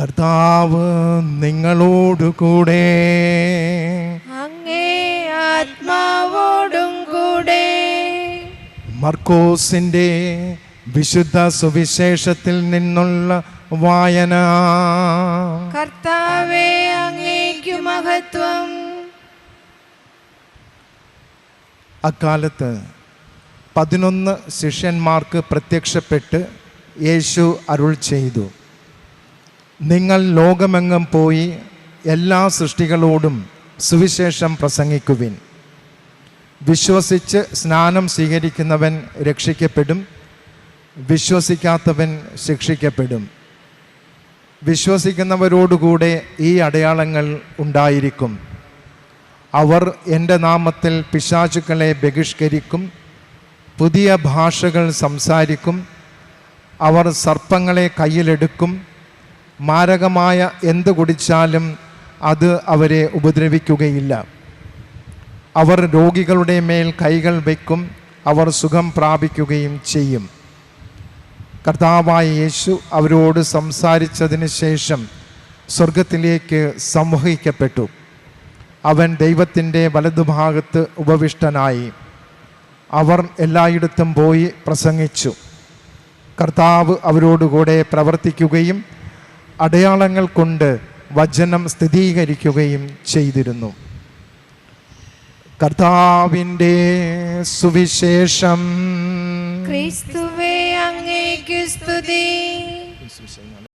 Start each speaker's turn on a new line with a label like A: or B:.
A: കർത്താവ് നിങ്ങളോടുകൂടെ
B: അങ്ങേ ആത്മാവോടും കൂടെ.
A: മർക്കോസിന്റെ വിശുദ്ധ സുവിശേഷത്തിൽ നിന്നുള്ള വായന.
B: കർത്താവേ അങ്ങേക്കു മഹത്വം.
A: അക്കാലത്ത് പതിനൊന്ന് ശിഷ്യന്മാർക്ക് പ്രത്യക്ഷപ്പെട്ട് യേശു അരുൾ ചെയ്തു. നിങ്ങൾ ലോകമെങ്ങും പോയി എല്ലാ സൃഷ്ടികളോടും സുവിശേഷം പ്രസംഗിക്കുവിൻ. വിശ്വസിച്ച് സ്നാനം സ്വീകരിക്കുന്നവൻ രക്ഷിക്കപ്പെടും. വിശ്വസിക്കാത്തവൻ ശിക്ഷിക്കപ്പെടും. വിശ്വസിക്കുന്നവരോടുകൂടെ ഈ അടയാളങ്ങൾ ഉണ്ടായിരിക്കും. അവർ എന്റെ നാമത്തിൽ പിശാചുക്കളെ ബഹിഷ്കരിക്കും. പുതിയ ഭാഷകൾ സംസാരിക്കും. അവർ സർപ്പങ്ങളെ കയ്യിലെടുക്കും. മാരകമായ എന്ത് കുടിച്ചാലും അത് അവരെ ഉപദ്രവിക്കുകയില്ല. അവർ രോഗികളുടെ മേൽ കൈകൾ വയ്ക്കും അവർ സുഖം പ്രാപിക്കുകയും ചെയ്യും. കർത്താവായ യേശു അവരോട് സംസാരിച്ചതിന് ശേഷം സ്വർഗത്തിലേക്ക് സംവഹിക്കപ്പെട്ടു. അവൻ ദൈവത്തിന്റെ വലതുഭാഗത്ത് ഉപവിഷ്ടനായി. അവർ എല്ലായിടത്തും പോയി പ്രസംഗിച്ചു. കർത്താവ് അവരോടുകൂടെ പ്രവർത്തിക്കുകയും അടയാളങ്ങൾ കൊണ്ട് വചനം സ്ഥിരീകരിക്കുകയും ചെയ്തിരുന്നു. കർത്താവിന്റെ സുവിശേഷം.
B: ക്രിസ്തുവേ അങ്ങേക്ക് സ്തുതി.